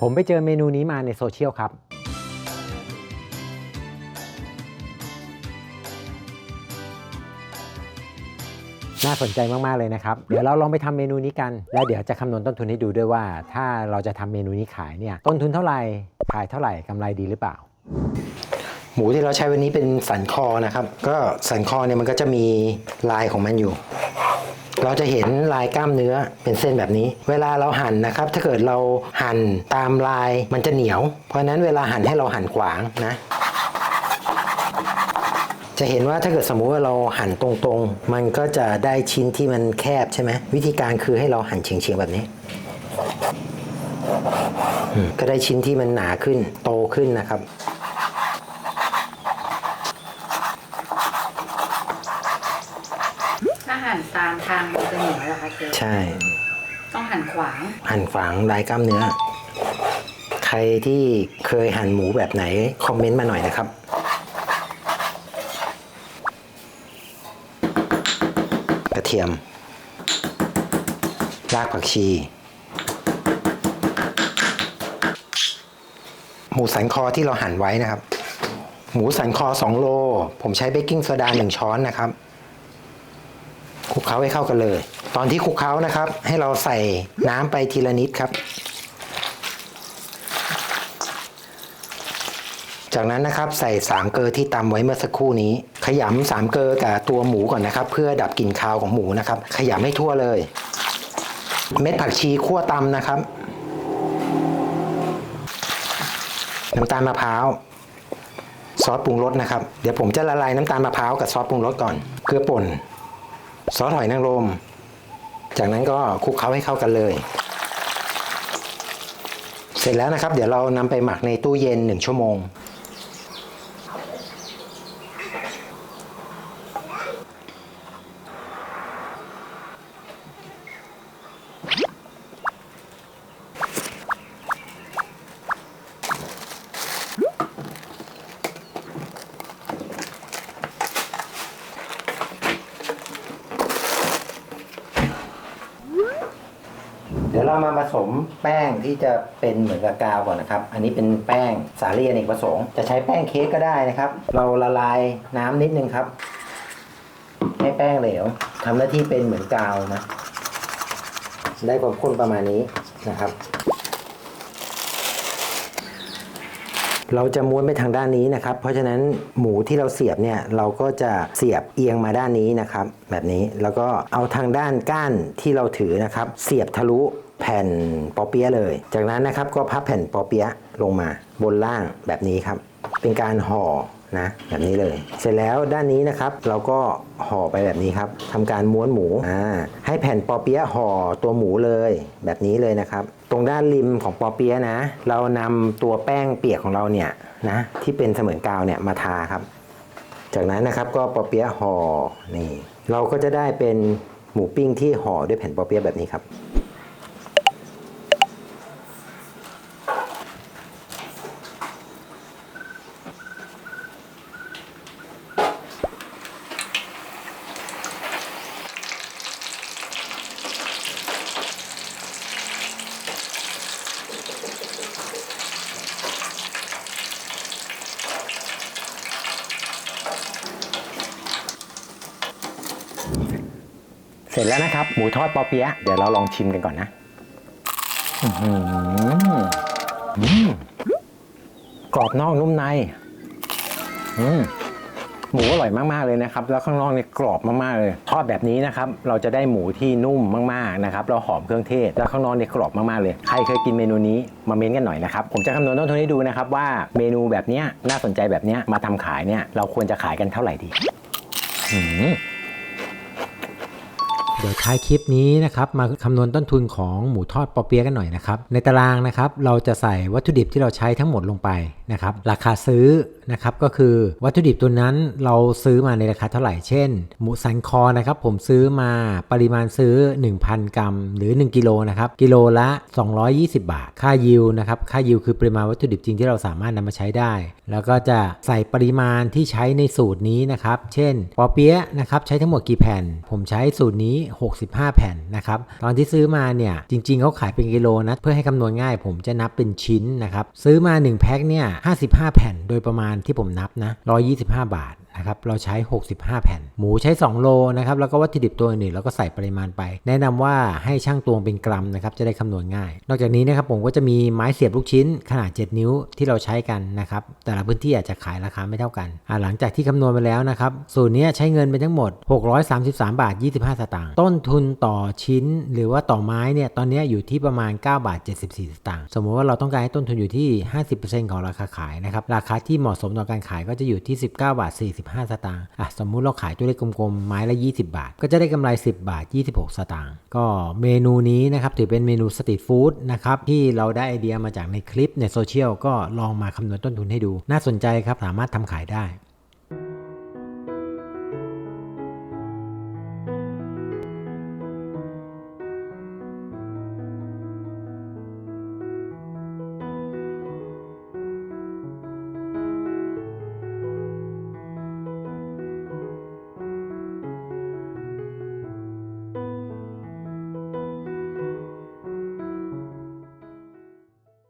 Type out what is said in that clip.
ผมไปเจอเมนูนี้มาในโซเชียลครับ น่าสนใจมาก ๆ เลยนะครับ เดี๋ยวเราลองไปทำเมนูนี้กัน แล้วเดี๋ยวจะคำนวณต้นทุนให้ดูด้วยว่า ถ้าเราจะทำเมนูนี้ขายเนี่ย ต้นทุนเท่าไหร่ ขายเท่าไหร่กำไรดีหรือเปล่า หมูที่เราใช้วันนี้เป็นสันคอนะครับ ก็สันคอเนี่ยมันก็จะมีลายของมันอยู่ เราจะเห็นลายกล้ามเนื้อเป็นเส้นแบบนี้ เวลาเราหั่นนะครับ ถ้าเกิดเราหั่นตามลายมันจะเหนียว เพราะนั้นเวลาหั่นให้เราหั่นขวางนะจะเห็นว่าถ้าเกิดสมมุติว่าเราหั่นตรงๆ มันก็จะได้ชิ้นที่มันแคบใช่ไหมวิธีการคือให้เราหั่นเฉียงๆแบบนี้ ก็ได้ชิ้นที่มันหนาขึ้นโตขึ้นนะครับ ถ้าหั่น ตามทางมันจะเหนียวเหรอคะเชฟใช่ ต้องหั่นขวางหั่นฝางลายกล้ามเนื้อ ใครที่เคยหั่นหมูแบบไหน คอมเมนต์มาหน่อยนะครับ กระเทียม รากผักชี หมูสันคอที่เราหั่นไว้นะครับ หมูสันคอ 2 โล ผมใช้เบกกิ้งโซดา 1 ช้อนนะครับค ลุกเคล้าให้เข้ากันเลย ตอนที่คลุกเคล้านะครับ ให้เราใส่น้ำไปทีละนิดครับ จากนั้นนะครับใส่สามเกลือที่ตำไว้เมื่อสักครู่นี้ ขยำสามเกลือกับตัวหมูก่อนนะครับ เพื่อดับกลิ่นคาวของหมูนะครับ ขยำให้ทั่วเลย เม็ดผักชีคั่วตำนะครับน้ำตาลมะพร้าวซอสปรุงรสนะครับ เดี๋ยวผมจะละลายน้ำตาลมะพร้าวกับซอสปรุงรสก่อน เกลือป่น ซอสหอยนางรม จากนั้นก็คลุกเคล้าให้เข้ากันเลย เสร็จแล้วนะครับ เดี๋ยวเรานำไปหมักในตู้เย็น 1 ชั่วโมง เรามาผสมแป้งที่จะเป็นเหมือนกับกาวก่อนนะครับ อันนี้เป็นแป้งสาลีอเนกประสงค์ จะใช้แป้งเค้กก็ได้นะครับ เราละลายน้ำนิดนึงครับ ให้แป้งเหลวทำหน้าที่เป็นเหมือนกาวนะ ได้ความข้นประมาณนี้นะครับ เราจะม้วนไปทางด้านนี้นะครับ เพราะฉะนั้นหมูที่เราเสียบเนี่ยเราก็จะเสียบเอียงมาด้านนี้นะครับ แบบนี้แล้วก็เอาทางด้านก้านที่เราถือนะครับ เสียบทะลุ แผ่นปอเปี๊ยะเลย จากนั้นนะครับก็พับแผ่นปอเปี๊ยะลงมาบนล่างแบบนี้ครับ เป็นการห่อนะแบบนี้เลย เสร็จแล้วด้านนี้นะครับเราก็ห่อไปแบบนี้ครับทำการม้วนหมูอ่าให้แผ่นปอเปี๊ยะห่อตัวหมูเลยแบบนี้เลยนะครับ ตรงด้านริมของปอเปี๊ยะนะ เรานำตัวแป้งเปียกของเราเนี่ยนะที่เป็นเสมือนกาวเนี่ยมาทาครับ จากนั้นนะครับก็ปอเปี๊ยะห่อนี่เราก็จะได้เป็นหมูปิ้งที่ห่อด้วยแผ่นปอเปี๊ยะแบบนี้ครับ เสร็จแล้วนะครับ หมูทอดปอเปี๊ยะเดี๋ยวเราลองชิมกันก่อนนะอื้อหืมกรอบนอกนุ่มในหมูอร่อยมากๆเลยนะครับ แล้วข้างนอกเนี่ยกรอบมากๆเลย ทอดแบบนี้นะครับ เราจะได้หมูที่นุ่มมากๆนะครับเราหอมเครื่องเทศ แล้วข้างนอกเนี่ยกรอบมากๆเลย ใครเคยกินเมนูนี้มาเม้นกันหน่อยนะครับ ผมจะคำนวณต้นทุนให้ดูนะครับว่าเมนูแบบนี้น่าสนใจแบบนี้มาทำขายเนี่ย เราควรจะขายกันเท่าไหร่ดีอื เดี๋ยวท้ายคลิปนี้นะครับมาคำนวณต้นทุนของหมูทอดปอเปี๊ยะกันหน่อยนะครับในตารางนะครับเราจะใส่วัตถุดิบที่เราใช้ทั้งหมดลงไปนะครับราคาซื้อนะครับก็คือวัตถุดิบตัวนั้นเราซื้อมาในราคาเท่าไหร่เช่น หมูสันคอนะครับผมซื้อมาปริมาณซื้อ 1,000 กรัม หรือ 1 กิโลนะครับกิโลละ 220 บาท ค่ายิวนะครับค่ายิวคือปริมาณวัตถุดิบจริงที่เราสามารถนำมาใช้ได้ แล้วก็จะใส่ปริมาณที่ใช้ในสูตรนี้นะครับเช่นปอเปี๊ยะนะครับใช้ทั้งหมดกี่แผ่น ผมใช้สูตรนี้65 แผ่นนะครับ ตอนที่ซื้อมาเนี่ยจริง ๆเขาขายเป็นกิโลนะเพื่อให้คำนวณง่าย ผมจะนับเป็นชิ้นนะครับซื้อมา 1 แพ็คเนี่ย55 แผ่นโดยประมาณที่ผมนับนะ125 บาท นะครับเราใช้ 65 แผ่น หมูใช้ 2 โลนะครับแล้วก็วัตถุดิบตัวอื่นๆเราก็ใส่ปริมาณไป แนะนำว่าให้ช่างตวงเป็นกรัมนะครับจะได้คำนวณง่าย นอกจากนี้นะครับผมก็จะมีไม้เสียบลูกชิ้นขนาด 7 นิ้วที่เราใช้กันนะครับแต่ละพื้นที่อาจจะขายราคาไม่เท่ากัน หลังจากที่คำนวณไปแล้วนะครับสูตรนี้ใช้เงินไปทั้งหมด 633 บาท 25 สตางค์ต้นทุนต่อชิ้น หรือว่าต่อไม้เนี่ยตอนนี้อยู่ที่ประมาณ 9 บาท 74 สตางค์สมมติว่าเราต้องการให้ต้นทุนอยู่ที่ 50%ของราคาขายนะครับราคาที่เหมาะสมต่อการขายก็จะอยู่ที่ 19 บาท45 สตางค์อะสมมุติเราขายตัวเลขกลมๆ ไม้ละ 20 บาท ก็จะได้กำไร 10 บาท 26 สตางค์ก็เมนูนี้นะครับถือเป็นเมนูสตรีทฟู้ดนะครับที่เราได้ไอเดียมาจากในคลิปในโซเชียลก็ลองมาคำนวณต้นทุนให้ดู น่าสนใจครับสามารถทำขายได้